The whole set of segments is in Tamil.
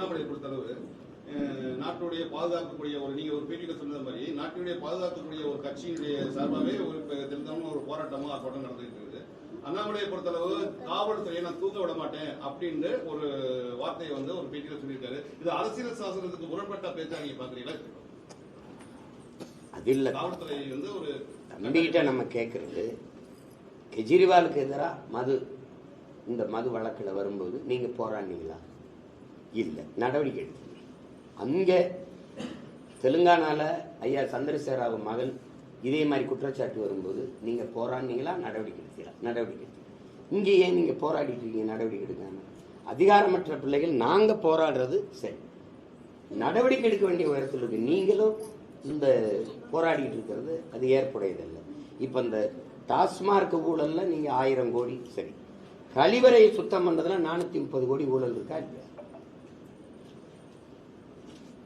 அண்ணாமலை பொறுத்தளவு அஹ், நாட்டுடைய பாதுகாக்கக்கூடிய ஒரு நீங்க ஒரு பேட்டியில சொன்னது மாதிரி நாட்டினுடைய பாதுகாக்கக்கூடிய ஒரு கட்சியினுடைய சார்பாகவே ஒரு தினமும் ஒரு போராட்டமோ ஆர்ப்பாட்டம் நடந்துட்டு இருக்குது. அண்ணாமலையை பொறுத்தளவு காவல்துறையை நான் தூங்க விட மாட்டேன் அப்படின்னு ஒரு வார்த்தையை வந்து ஒரு பேட்டியில சொல்லியிருக்காரு. இது அரசியல் சாசனத்துக்கு முரண்பட்ட பேச்சா நீங்க பாக்குறீங்களா அது இல்லை. காவல்துறை வந்து ஒரு தம்பிகிட்ட நம்ம கேட்கறது கெஜ்ரிவாலுக்கு எதிராக மது இந்த மது வழக்கில் வரும்போது நீங்க போராடினீங்களா? இல்லை நடவடிக்கை எடுத்தீங்க அங்கே தெலுங்கானாவில் ஐயா சந்திரசேகராவு மகன் இதே மாதிரி குற்றச்சாட்டு வரும்போது நீங்கள் போராடினீங்களா? நடவடிக்கை எடுத்தீங்களா? நடவடிக்கை எடுத்தீங்க இங்கே ஏன் நீங்கள் போராடிட்டு இருக்கீங்க? நடவடிக்கை எடுக்காம. அதிகாரமற்ற பிள்ளைகள் நாங்கள் போராடுறது சரி. நடவடிக்கை எடுக்க வேண்டிய உயரத்தில் இருக்கு. நீங்களும் இந்த போராடிட்டு இருக்கிறது அது ஏற்புடையதல்ல. இப்போ இந்த டாஸ்மார்க் ஊழலில் நீங்கள் ஆயிரம் கோடி சரி. கழிவறையை சுத்தம் பண்ணுறதுல நானூற்றி முப்பது கோடி ஊழல் இருக்கா? இல்லையா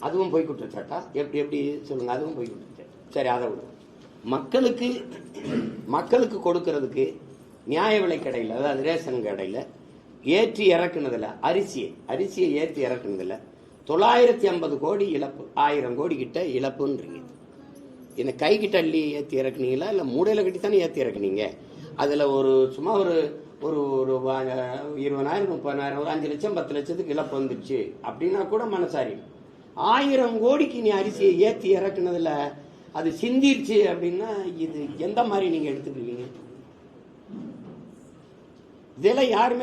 அதுவும் போய் குற்றச்சாட்டா எப்படி எப்படி சொல்லுங்க? அதுவும் போய் குற்றச்சாட்டு சரி அதை விடு. மக்களுக்கு மக்களுக்கு கொடுக்கறதுக்கு நியாய விலை கடையில் அதாவது ரேஷன் கடையில் ஏற்றி இறக்குனதில் அரிசியை அரிசியை ஏற்றி இறக்குனதில் தொள்ளாயிரத்தி ஐம்பது கோடி இழப்பு ஆயிரம் கோடி கிட்ட இழப்புன்றீங்க. இந்த கை கிட்ட அள்ளி ஏற்றி இறக்குனீங்களா? இல்லை மூடையில் கட்டி தானே ஏற்றி இறக்குனீங்க? அதில் ஒரு சும்மா ஒரு ஒரு ஒரு இருபதாயிரம் முப்பதாயிரம் ஒரு அஞ்சு லட்சம் பத்து லட்சத்துக்கு இழப்பு வந்துடுச்சு. அப்படின்னா கூட மனசாரி ஆயிரம் கோடிக்கு நீ அரிசியை ஏற்றி இறக்குனதுல அது சிந்திருச்சு அப்படின்னா இது எந்த மாதிரி நீங்க எடுத்துக்கிறீங்க இதெல்லாம் யாருமே